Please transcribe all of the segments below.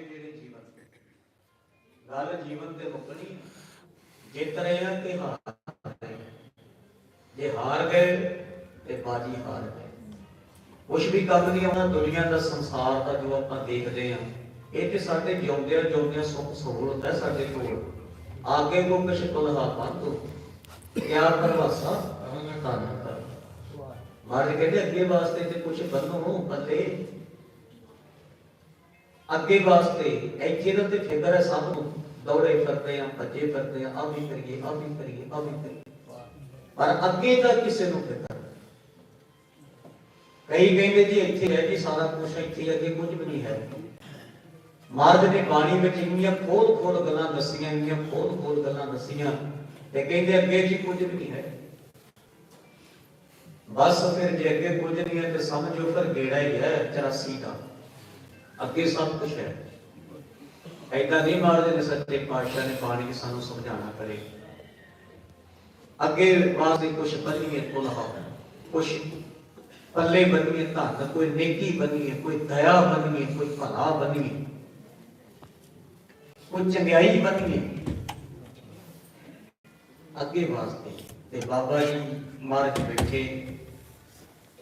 ਹਾਰ ਗਏ ਜੀਵਨ ਗੱਲ ਜੀਵਨ ਤੇ ਮੁੱਕਣੀ ਜਿੱਤ ਰਹੇ ਆ ਤੇ ਹਾਰ ਰਹੇ ਜੇ ਹਾਰ ਗਏ ਤੇ ਬਾਜੀ ਹਾਰ ਗਏ। ਕੁਛ ਵੀ ਕੰਮ ਨਹੀਂ ਆਉਣਾ ਦੁਨੀਆ ਦਾ ਸੰਸਾਰ ਦਾ ਜੋ ਆਪਾਂ ਦੇਖਦੇ ਆ ਇਹ ਤੇ ਸਾਡੇ ਜਿਉਂਦਿਆਂ ਜਿਉਂਦਿਆਂ ਸੁੱਖ ਸਹੂਲਤ ਹੈ ਸਾਡੇ ਕੋਲ। ਆਗੇ ਕੋ ਕਿਛ ਤੁਲਹਾ ਪੰਤੋ ਕਿਆ ਪਰਵਾਸਾ ਤਾਂ ਕਰ ਮਹਾਰਾਜ ਕਹਿੰਦੇ ਅੱਗੇ ਵਾਸਤੇ ਤੇ ਕੁਝ ਬੰਨੋ, ਬੰਦੇ ਅੱਗੇ ਵਾਸਤੇ ਇੱਥੇ ਦਾ ਤੇ ਫਿਕਰ ਹੈ ਸਭ ਨੂੰ। ਦੌੜੇ ਫਿਰਦੇ ਆ ਭੱਜੇ ਫਿਰਦੇ ਆ ਆ ਵੀ ਕਰੀਏ ਆ ਵੀ ਕਰੀਏ ਆ ਵੀ ਕਰੀਏ। ਪਰ ਅੱਗੇ ਦਾ ਕਿਸੇ ਨੂੰ ਫਿਕਰ ਕਈ ਕਹਿੰਦੇ ਜੀ ਇੱਥੇ ਰਹਿ ਜੀ, ਸਾਰਾ ਕੁਝ ਇੱਥੇ ਅੱਗੇ ਕੁਝ ਵੀ ਨਹੀਂ ਹੈ। ਮਹਾਰਾਜ ਨੇ ਬਾਣੀ ਵਿੱਚ ਇੰਨੀਆਂ ਖੋਲ ਖੋਲ ਗੱਲਾਂ ਦੱਸੀਆਂ, ਇੰਨੀਆਂ ਖੋਲ ਖੋਲ ਗੱਲਾਂ ਦੱਸੀਆਂ ਤੇ ਕਹਿੰਦੇ ਅੱਗੇ ਜੀ ਕੁਝ ਵੀ ਨਹੀਂ ਹੈ। ਬਸ ਫਿਰ ਜੇ ਅੱਗੇ ਕੁਝ ਨਹੀਂ ਹੈ ਤੇ ਸਮਝੋ ਫਿਰ ਗੇੜਾ ਹੀ ਹੈ 84 ਦਾ। ਅੱਗੇ ਸਭ ਕੁਝ ਹੈ। ਐਦਾਂ ਨਹੀਂ ਮਹਾਰਾਜ ਨੇ ਸੱਚੇ ਪਾਤਸ਼ਾਹ ਨੇ ਬਾਣੀ ਵਿੱਚ ਸਾਨੂੰ ਸਮਝਾਉਣਾ ਕਰੇ ਅੱਗੇ ਵਾਸਤੇ ਕੁਝ ਬੰਨੀਏ ਪੁਲਹਾ ਕੁਝ ਪੱਲੇ ਬੰਨੀਏ ਧੰਨ ਕੋਈ ਨੇਕੀ ਬੰਨੀਏ ਕੋਈ ਦਇਆ ਬੰਨੀਏ ਕੋਈ ਭਲਾ ਬੰਨੀਏ ਕੋਈ ਚੰਗਿਆਈ ਬੰਨੀਏ ਅੱਗੇ ਵਾਸਤੇ ਤੇ ਬਾਬਾ ਜੀ ਮਹਾਰਾਜ ਬੈਠੇ।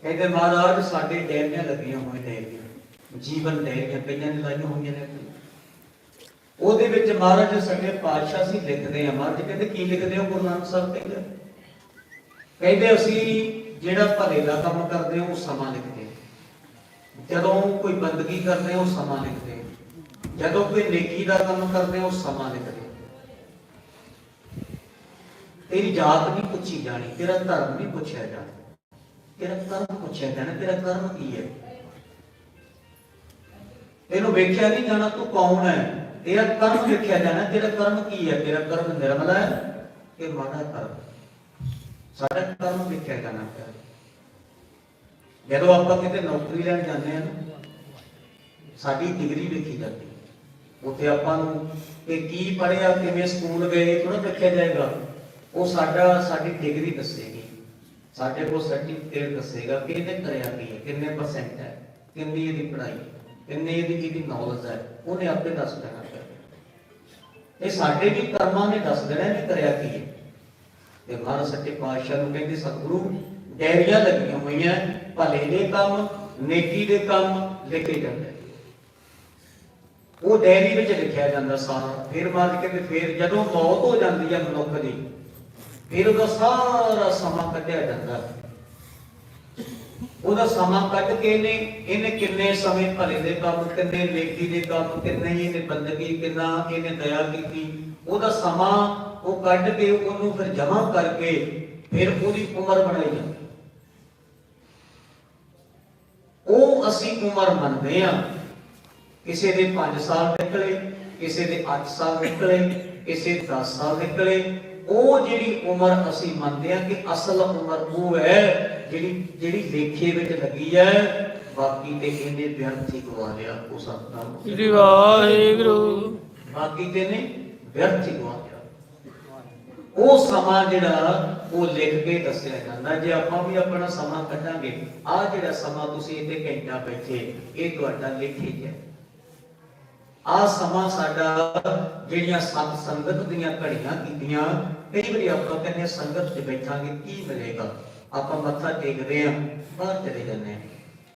ਕਹਿੰਦੇ ਮਹਾਰਾਜ ਸਾਡੇ ਡੈਰੀਆਂ ਲੱਗੀਆਂ ਹੋਏ ਡੈਰੀਆਂ ਜੀਵਨ ਡੈਰੀਆਂ ਕਈਆਂ ਨੇ ਹੋਈਆਂ ਨੇ। ਉਹਦੇ ਵਿੱਚ ਮਹਾਰਾਜ ਸਾਡੇ ਪਾਤਸ਼ਾਹ ਸੀ ਲਿਖਦੇ ਆ ਮਹਾਰਾਜ ਕਹਿੰਦੇ, ਕੀ ਲਿਖਦੇ ਹੋ? ਗੁਰੂ ਨਾਨਕ ਸਾਹਿਬ ਕਹਿੰਦੇ। ਕਹਿੰਦੇ ਅਸੀਂ ਜਿਹੜਾ ਭਲੇ ਦਾ ਕੰਮ ਕਰਦੇ ਹਾਂ, ਉਹ ਸਮਾਂ ਲਿਖਦੇ ਜਦੋਂ ਕੋਈ ਬੰਦਗੀ ਕਰਦੇ ਹਾਂ, ਉਹ ਸਮਾਂ ਲਿਖਦੇ ਜਦੋਂ ਕੋਈ ਨੇਕੀ ਦਾ ਕੰਮ ਕਰਦੇ ਹਾਂ, ਉਹ ਸਮਾਂ ਲਿਖਦੇ ਤੇਰੀ ਜਾਤ ਨਹੀਂ ਪੁੱਛੀ ਜਾਣੀ, ਤੇਰਾ ਧਰਮ ਨਹੀਂ ਪੁੱਛਿਆ ਜਾਣਾ। ਤੇਰਾ ਕਰਮ ਪੁੱਛਿਆ ਜਾਣਾ, ਤੇਰਾ ਕਰਮ ਕੀ ਹੈ? ਇਹਨੂੰ ਵੇਖਿਆ ਨਹੀਂ ਜਾਣਾ ਤੂੰ ਕੌਣ ਹੈ? ਤੇਰਾ ਕਰਮ ਵੇਖਿਆ ਜਾਣਾ ਤੇਰਾ ਕਰਮ ਕੀ ਹੈ? ਤੇਰਾ ਕਰਮ ਨਿਰਮਲ ਹੈ ਕਿ ਮਾੜਾ ਕਰਮ? ਸਾਡਾ ਕਰਮ ਵੇਖਿਆ ਜਾਣਾ ਪਿਆ। ਜਦੋਂ ਆਪਾਂ ਕਿਤੇ ਨੌਕਰੀ ਲੈਣ ਜਾਂਦੇ ਆ ਸਾਡੀ ਡਿਗਰੀ ਵੇਖੀ ਜਾਂਦੀ। ਉੱਥੇ ਆਪਾਂ ਨੂੰ ਕਿ ਕੀ ਪੜਿਆ ਕਿਵੇਂ ਸਕੂਲ ਗਏ ਥੋੜਾ ਵੇਖਿਆ ਜਾਏਗਾ। ਉਹ ਸਾਡਾ ਸਾਡੀ ਡਿਗਰੀ ਦੱਸੇਗੀ। ਸਾਡੇ ਕੋਲ ਸਰਟੀਫਿਕੇਟ ਦੱਸੇਗਾ ਕਿ ਇਹਨੇ ਕਰਿਆ ਕੀ ਹੈ ਕਿੰਨੇ ਪਰਸੈਂਟ ਹੈ ਕਿੰਨੀ ਇਹਦੀ ਪੜ੍ਹਾਈ ਹੈ, ਕਿੰਨੀ ਇਹਦੀ ਇਹਦੀ ਨੌਲੇਜ ਹੈ, ਉਹਨੇ ਆਪੇ ਦੱਸ ਦੇਣਾ ਇਹ ਸਾਡੇ ਵੀ ਕਰਮਾਂ ਨੇ ਦੱਸ ਦੇਣਾ ਇਹਨੇ ਕਰਿਆ ਕੀ ਹੈ। ਤੇ ਮਹਾਰਾਜ ਸੱਚੇ ਪਾਤਸ਼ਾਹ ਨੂੰ ਕਹਿੰਦੇ, ਸਤਿਗੁਰੂ, ਡੈਰੀਆਂ ਲੱਗੀਆਂ ਹੋਈਆਂ, ਭਲੇ ਦੇ ਕੰਮ, ਨੇਕੀ ਦੇ ਕੰਮ ਲਿਖੇ ਜਾਂਦੇ ਉਹ ਡੈਰੀ ਵਿੱਚ ਲਿਖਿਆ ਜਾਂਦਾ ਸਾਰਾ। ਫਿਰ ਮਹਾਰਾਜ ਕਹਿੰਦੇ, ਫਿਰ ਜਦੋਂ ਮੌਤ ਹੋ ਜਾਂਦੀ ਹੈ ਮਨੁੱਖ ਦੀ, ਫਿਰ ਉਹਦਾ ਸਾਰਾ ਸਮਾਂ ਕੱਢਿਆ ਜਾਂਦਾ। ਉਹਦਾ ਸਮਾਂ ਕੱਢ ਕੇ ਇਹਨੇ ਇਹਨੇ ਕਿੰਨੇ ਸਮੇਂ ਭਲੇ ਦੇ ਕੰਮ ਕਿੰਨੇ ਨੇਕੀ ਦੇ ਕੰਮ ਕਿੰਨੇ ਇਹਨੇ ਬੰਦਗੀ ਕਿੰਨਾ, ਇਹਨੇ ਦਇਆ ਕੀਤੀ। ਉਹਦਾ ਸਮਾਂ ਉਹ ਕੱਢ ਕੇ ਉਹਨੂੰ ਫਿਰ ਜਮ੍ਹਾਂ ਕਰਕੇ ਫਿਰ ਉਹਦੀ ਉਮਰ ਬਣਾਈ ਜਾਂਦੀ। ਉਹ ਅਸੀਂ ਉਮਰ ਮੰਨਦੇ ਆ ਕਿਸੇ ਦੇ 5 ਸਾਲ ਨਿਕਲੇ, ਕਿਸੇ ਦੇ 8 ਸਾਲ ਨਿਕਲੇ, ਕਿਸੇ ਦੇ 10 ਸਾਲ ਨਿਕਲੇ ਉਹ ਜਿਹੜੀ ਉਮਰ ਅਸੀਂ ਮੰਨਦੇ ਆ ਕਿ ਅਸਲ ਉਮਰ ਉਹ ਹੈ ਜਿਹੜੀ ਜਿਹੜੀ ਲੇਖੇ ਵਿੱਚ ਲੱਗੀ ਹੈ ਬਾਕੀ ਤੇ ਇਹਨੇ ਵਿਅਰਥ ਹੀ ਗਵਾ ਲਿਆ ਉਹ ਸਤਨਾਮ ਸ੍ਰੀ ਵਾਹਿਗੁਰੂ। ਬਾਕੀ ਤੇ ਨੇ ਵਿਅਰਥ ਹੀ ਗਵਾ ਲਿਆ ਉਹ ਸਮਾਂ ਜਿਹੜਾ ਉਹ ਲਿਖ ਕੇ ਦੱਸਿਆ ਜਾਂਦਾ। ਜੇ ਆਪਾਂ ਵੀ ਆਪਣਾ ਸਮਾਂ ਕੱਢਾਂਗੇ ਆ ਜਿਹੜਾ ਸਮਾਂ ਤੁਸੀਂ ਇੱਥੇ ਘੰਟਾ ਬੈਠੇ ਇਹ ਤੁਹਾਡਾ ਲਿਖੀ ਹੈ। ਆ ਸਮਾਂ ਸਾਡਾ ਜਿਹੜੀਆਂ ਸਤ ਸੰਗਤ ਦੀਆਂ ਘੜੀਆਂ ਕੀਤੀਆਂ, ਕਈ ਵਾਰੀ ਆਪਾਂ ਕਹਿੰਦੇ ਸੰਗਤ 'ਚ ਬੈਠਾਂਗੇ, ਕੀ ਮਿਲੇਗਾ? ਆਪਾਂ ਮੱਥਾ ਟੇਕਦੇ ਆ ਬਾਹਰ ਚਲੇ ਜਾਂਦੇ ਆ